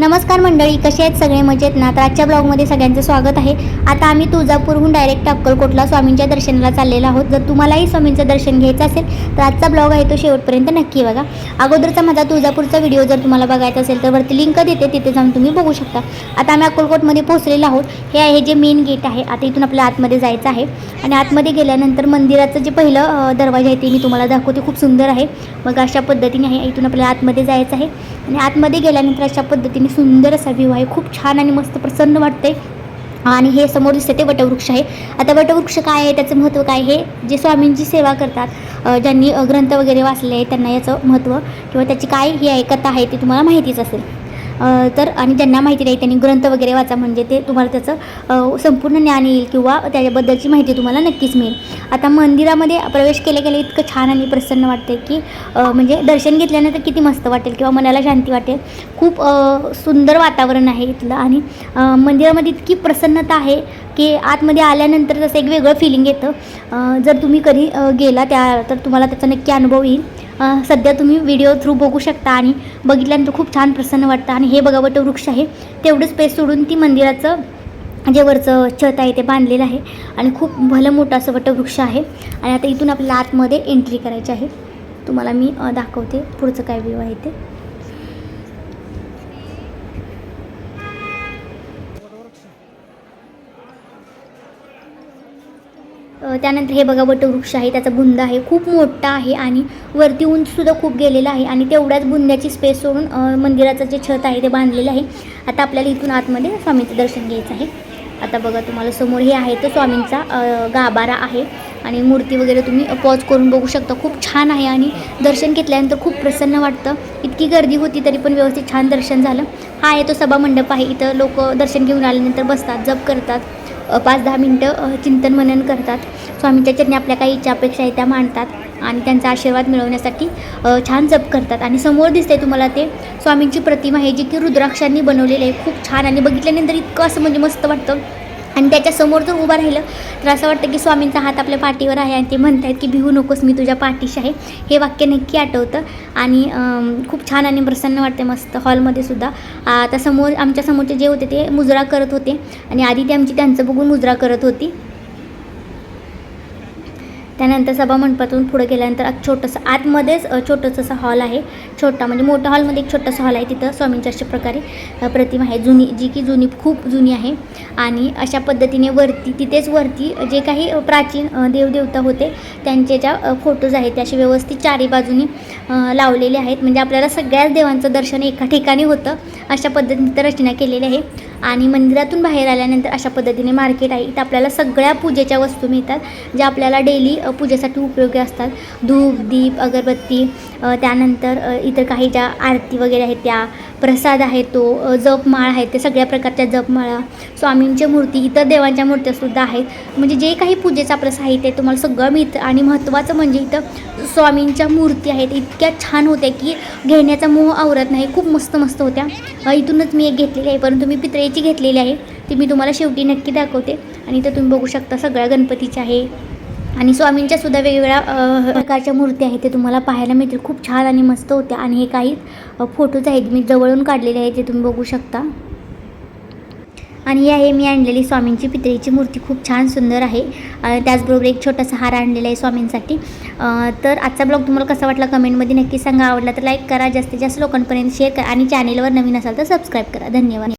नमस्कार मंडळी कसे आहेत सगळे? मजेत ना? तर आजच्या ब्लॉगमध्ये सगळ्यांचं स्वागत आहे. आता आम्ही तुळजापूरहून डायरेक्ट अक्कलकोटला स्वामींच्या दर्शनाला चाललेलो आहोत. जर तुम्हालाही स्वामींचं दर्शन घ्यायचं असेल तर आजचा ब्लॉग आहे तो शेवटपर्यंत नक्की बघा. अगोदरचा माझा तुळजापूरचा व्हिडिओ जर तुम्हाला बघायचा असेल तर वरती लिंक देते तिथे जाऊन तुम्ही बघू शकता. आता आम्ही अक्कलकोटमध्ये पोहोचलेलो आहोत. हे आहे जे मेन गेट आहे. आता इथून आपल्या आतमध्ये जायचं आहे. आणि आतमध्ये गेल्यानंतर मंदिराचं जे पहिलं दरवाजा आहे ते मी तुम्हाला दाखवते. खूप सुंदर आहे. मग अशा पद्धतीने आहे इथून आपल्याला आतमध्ये जायचं आहे. आणि आतमध्ये गेल्यानंतर अशा पद्धतीने सुंदर असा व्ह्यू आहे. खूप छान आणि मस्त प्रसन्न वाटते आणि हे समोर दिसतं ते वटवृक्ष आहे. आता वटवृक्ष काय आहे? त्याचं महत्त्व काय हे जे स्वामींची सेवा करतात ज्यांनी ग्रंथ वगैरे वाचले आहे त्यांना याचं महत्त्व किंवा त्याची काय ही आहे कथा आहे ती तुम्हाला माहितीच असेल. तर आणि ज्यांना माहिती नाही त्यांनी ग्रंथ वगैरे वाचा. म्हणजे ते तुम्हाला त्याचं संपूर्ण ज्ञान येईल किंवा त्याच्याबद्दलची माहिती तुम्हाला नक्कीच मिळेल. आता मंदिरामध्ये प्रवेश केल्या गेले इतकं छान आणि प्रसन्न वाटते की म्हणजे दर्शन घेतल्यानंतर किती मस्त वाटेल किंवा मनाला शांती वाटेल. खूप सुंदर वातावरण आहे इथलं आणि मंदिरामध्ये इतकी प्रसन्नता आहे की आतमध्ये आल्यानंतर तसं एक वेगळं फिलिंग येतं. जर तुम्ही कधी गेला त्या तर तुम्हाला त्याचा नक्की अनुभव येईल. सध्या तुम्ही व्हिडिओ थ्रू बघू शकता आणि बघितल्यानंतर खूप छान प्रसन्न वाटतं. आणि हे बघा वटवृक्ष आहे. तेवढं स्पेस सोडून ती मंदिराचं जे वरचं छत आहे ते बांधलेलं आहे. आणि खूप भलं मोठं असं वटवृक्ष आहे. आणि आता इथून आपल्याला आतमध्ये एंट्री करायची आहे. तुम्हाला मी दाखवते पुढचं काय व्ह्यू आहे ते. त्यानंतर हे बघा वटवृक्ष आहे त्याचा बुंदा आहे खूप मोठा आहे आणि वरती उंचसुद्धा खूप गेलेला आहे आणि तेवढ्याच बुंद्याची स्पेस सोडून मंदिराचं जे छत आहे ते बांधलेलं आहे. आता आपल्याला इथून आतमध्ये स्वामीचं दर्शन घ्यायचं आहे. आता बघा तुम्हाला समोर हे आहे तो स्वामींचा गाभारा आहे आणि मूर्ती वगैरे तुम्ही पॉज करून बघू शकता. खूप छान आहे आणि दर्शन घेतल्यानंतर खूप प्रसन्न वाटतं. इतकी गर्दी होती तरी पण व्यवस्थित छान दर्शन झालं. हा आहे तो सभा मंडप आहे. इथं लोक दर्शन घेऊन आल्यानंतर बसतात जप करतात. पाच दहा मिनटं चिंतन मनन करतात. स्वामींच्या चरणी आपल्या काही इच्छा अपेक्षा आहे त्या मांडतात आणि त्यांचा आशीर्वाद मिळवण्यासाठी छान जप करतात. आणि समोर दिसते तुम्हाला ते स्वामींची प्रतिमा आहे जी की रुद्राक्षांनी बनवलेली आहे. खूप छान. आणि बघितल्यानंतर इतकं असं म्हणजे मस्त वाटतं. आणि त्याच्यासमोर जर उभं राहिलं तर असं वाटतं की स्वामींचा हात आपल्या पाठीवर आहे आणि ते म्हणत आहेत की भिवू नकोस मी तुझ्या पाठीशी आहे. हे वाक्य नक्की आठवतं. आणि खूप छान आणि प्रसन्न वाटते मस्त हॉलमध्ये सुद्धा. आता समोर आमच्या समोरचे जे होते ते मुजरा करत होते. आणि आधी ते आमची त्यांचं बघून मुजरा करत होती. त्यानंतर सभा मंडपातून पुढे गेल्यानंतर छोटंसं आतमध्येच छोटंसं असं हॉल आहे. छोटा म्हणजे मोठ्या हॉलमध्ये एक छोटासा हॉल आहे तिथं स्वामींच्या अशा प्रकारे प्रतिमा आहे. जुनी जी की जुनी खूप जुनी आहे. आणि अशा पद्धतीने वरती तिथेच वरती जे काही प्राचीन देवदेवता होते त्यांचे ज्या फोटोज आहेत ते असे व्यवस्थित चारी बाजूनी लावलेले आहेत. म्हणजे आपल्याला सगळ्याच देवांचं दर्शन एका ठिकाणी होतं अशा पद्धतीने रचना केलेली आहे. आणि मंदिरातून बाहेर आल्यानंतर अशा पद्धतीने मार्केट आहे. इथं आपल्याला सगळ्या पूजेच्या वस्तू मिळतात ज्या आपल्याला डेली पूजेसाठी उपयोगी असतात. धूप दीप अगरबत्ती त्यानंतर इतर काही ज्या आरती वगैरे आहेत त्या प्रसाद आहे तो जपमाळा जपमाळ आहे ते सगळ्या प्रकारच्या जपमाळा स्वामींच्या मूर्ती इतर देवांच्या मूर्त्यासुद्धा आहेत. म्हणजे जे काही पूजेचा आपलं साहित्य आहे तुम्हाला सगळं मिळतं. आणि महत्त्वाचं म्हणजे इथं स्वामींच्या मूर्ती आहेत. इतक्या छान होत्या की घेण्याचा मोह आवरत नाही. खूप मस्त मस्त होत्या. इथूनच मी एक घेतलेली आहे. परंतु मी पितळेची घेतलेली आहे. ती मी तुम्हाला शेवटी नक्की दाखवते. आणि इथं तुम्ही बघू शकता सगळ्या गणपतीच्या आहे. आणि स्वामींच्या सुद्धा वेगवेगळ्या प्रकारच्या मूर्ती आहेत ते तुम्हाला पाहायला मिळतील. खूप छान आणि मस्त होत्या. आणि हे काही फोटोज आहेत. मी जवळून काढलेले आहेत ते तुम्ही बघू शकता. आणि ही आहे मी आणलेली स्वामींची पितळीची मूर्ती. खूप छान सुंदर आहे. त्याचबरोबर एक छोटासा हार आणलेला आहे स्वामींसाठी. तर आजचा ब्लॉग तुम्हाला कसा वाटला कमेंटमध्ये नक्की सांगा. आवडला तर लाईक करा. जास्तीत जास्त लोकांपर्यंत शेअर करा. आणि चॅनेलवर नवीन असाल तर सबस्क्राईब करा. धन्यवाद.